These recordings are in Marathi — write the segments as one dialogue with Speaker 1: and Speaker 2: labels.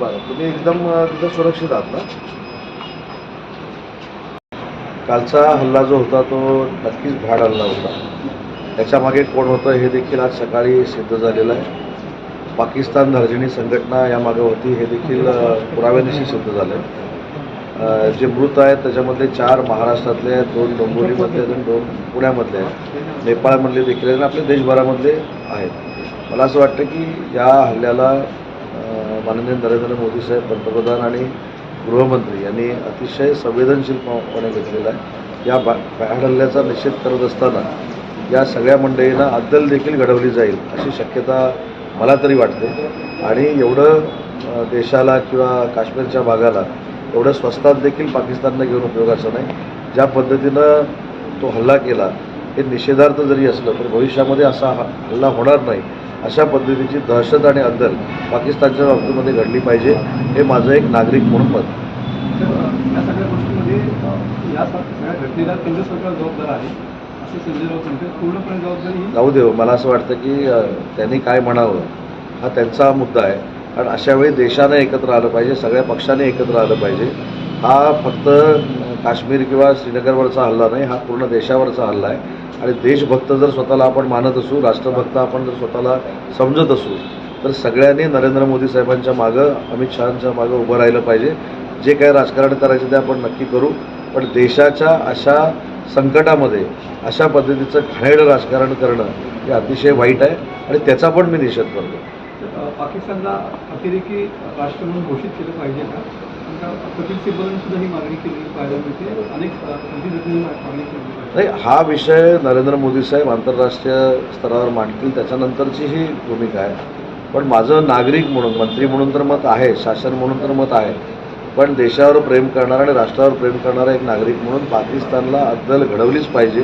Speaker 1: बरं तुम्ही एकदम तिथं सुरक्षित आहात ना? कालचा हल्ला जो होता तो नक्कीच भाड हल्ला होता. त्याच्यामागे कोण होतं हे देखील आज सकाळी सिद्ध झालेलं आहे. पाकिस्तान धार्जिणी संघटना यामागे होती हे देखील पुराव्यानिशी सिद्ध झालं आहे जे मृत आहेत त्याच्यामधले चार महाराष्ट्रातले आहेत दोन डोंबिवलीमधले आहेत आणि दोन पुण्यामधले आहेत. नेपाळमधले देखील आहेत आणि आपल्या देशभरामधले आहेत. मला असं वाटतं की या हल्ल्याला माननीय नरेंद्र मोदी साहेब पंतप्रधान आणि गृहमंत्री यांनी अतिशय संवेदनशीलपणे घेतलेला आहे. या बा बॅड हल्ल्याचा निषेध करत असताना या सगळ्या मंडळींना अद्दल देखील घडवली जाईल अशी शक्यता मला तरी वाटते. आणि एवढं देशाला किंवा काश्मीरच्या भागाला एवढं स्वस्तात देखील पाकिस्ताननं घेऊन उपयोगाचं नाही. ज्या पद्धतीनं तो हल्ला केला हे निषेधार्थ जरी असलं तर भविष्यामध्ये असा हा- हल्ला होणार नाही. अशा पद्धतीची दहशत आणि अद्दल पाकिस्तानच्या बाबतीमध्ये घडली पाहिजे हे माझं एक नागरिक म्हणून मत.
Speaker 2: ही
Speaker 1: जाऊ देव मला असं वाटतं की त्यांनी काय म्हणावं हा त्यांचा मुद्दा आहे. कारण अशा वेळी देशानं एकत्र आलं पाहिजे सगळ्या पक्षाने एकत्र आलं पाहिजे. हा फक्त काश्मीर किंवा श्रीनगरवरचा हल्ला नाही हा पूर्ण देशावरचा हल्ला आहे. आणि देशभक्त जर स्वतःला आपण मानत असू राष्ट्रभक्त आपण जर स्वतःला समजत असू तर सगळ्यांनी नरेंद्र मोदी साहेबांच्या मागं अमित शहांच्या मागं उभं राहिलं पाहिजे. जे काय राजकारण करायचं ते आपण नक्की करू. पण देशाच्या अशा संकटामध्ये अशा पद्धतीचं घाणेरडं राजकारण करणं हे अतिशय वाईट आहे आणि त्याचा पण मी निषेध करतो.
Speaker 2: पाकिस्तानला अतिरेकी राष्ट्र म्हणून घोषित केलं पाहिजे का?
Speaker 1: नाही हा विषय नरेंद्र मोदी साहेब आंतरराष्ट्रीय स्तरावर मांडतील त्याच्यानंतरची ही भूमिका आहे. पण माझं नागरिक म्हणून मंत्री म्हणून तर मत आहे शासन म्हणून तर मत आहे. पण देशावर प्रेम करणारा आणि राष्ट्रावर प्रेम करणारा एक नागरिक म्हणून पाकिस्तानला अद्दल घडवलीच पाहिजे.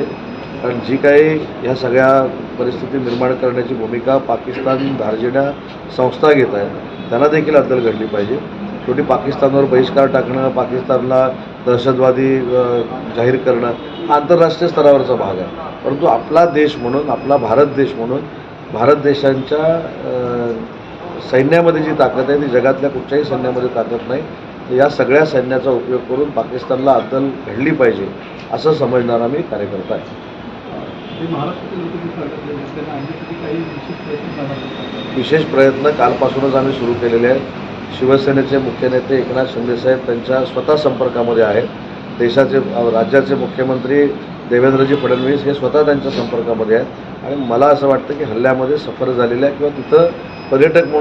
Speaker 1: कारण जी काही ह्या सगळ्या परिस्थिती निर्माण करण्याची भूमिका पाकिस्तान धार्जिण्या संस्था घेत आहेत त्यांना देखील अद्दल घडली पाहिजे. शेवटी पाकिस्तानवर बहिष्कार टाकणं पाकिस्तानला दहशतवादी जाहीर करणं हा आंतरराष्ट्रीय स्तरावरचा भाग आहे. परंतु आपला देश म्हणून आपला भारत देश म्हणून भारत देशांच्या सैन्यामध्ये जी ताकद आहे ती जगातल्या कुठच्याही सैन्यामध्ये ताकद नाही. तर या सगळ्या सैन्याचा उपयोग करून पाकिस्तानला अद्दल घडली पाहिजे असं समजणारा मी कार्यकर्ता आहे. विशेष प्रयत्न कालपासूनच आम्ही सुरू केलेले आहेत. शिवसेनेचे मुख्य नेते एकनाथ शिंदेसाहेब त्यांच्या स्वतः संपर्कामध्ये आहेत. देशाचे राज्याचे मुख्यमंत्री देवेंद्रजी फडणवीस हे स्वतः त्यांच्या संपर्कामध्ये आहेत. आणि मला असं वाटतं की हल्ल्यामध्ये सफर झालेल्या किंवा तिथं पर्यटक